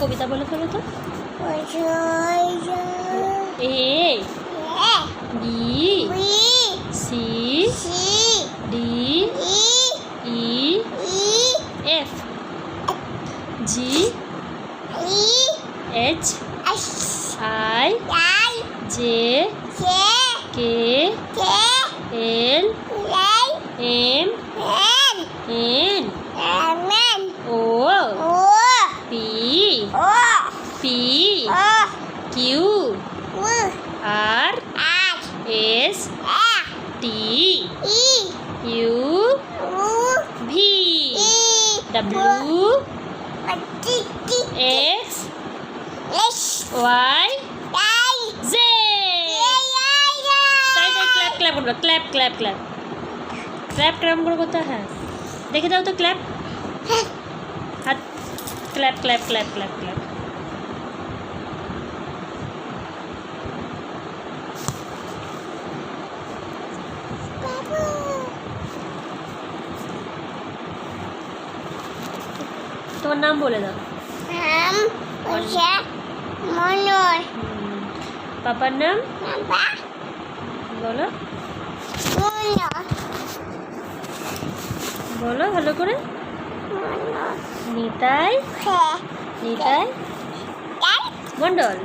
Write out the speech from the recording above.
কবিতা বলে ফেলো তো। A B C D E F G H I J M M N M N O oh. O oh. P O oh. P O Q. U. R. R. S. S T. E. U. U, V. W. X. X. Y. Y. Z. Clap, clap, clap, clap, clap, clap. Clap করবে clap clap clap clap clap করে করতে হয় হ্যাঁ দেখে দাও তো clap হাত clap clap clap clap clap তোমার নাম বলে দাও নাম হচ্ছে মনোর হুম, পাপার নাম বাবা বলো মনোর বলো ভালো করে। নিতাই হ্যাঁ। নিতাই। মন্ডল।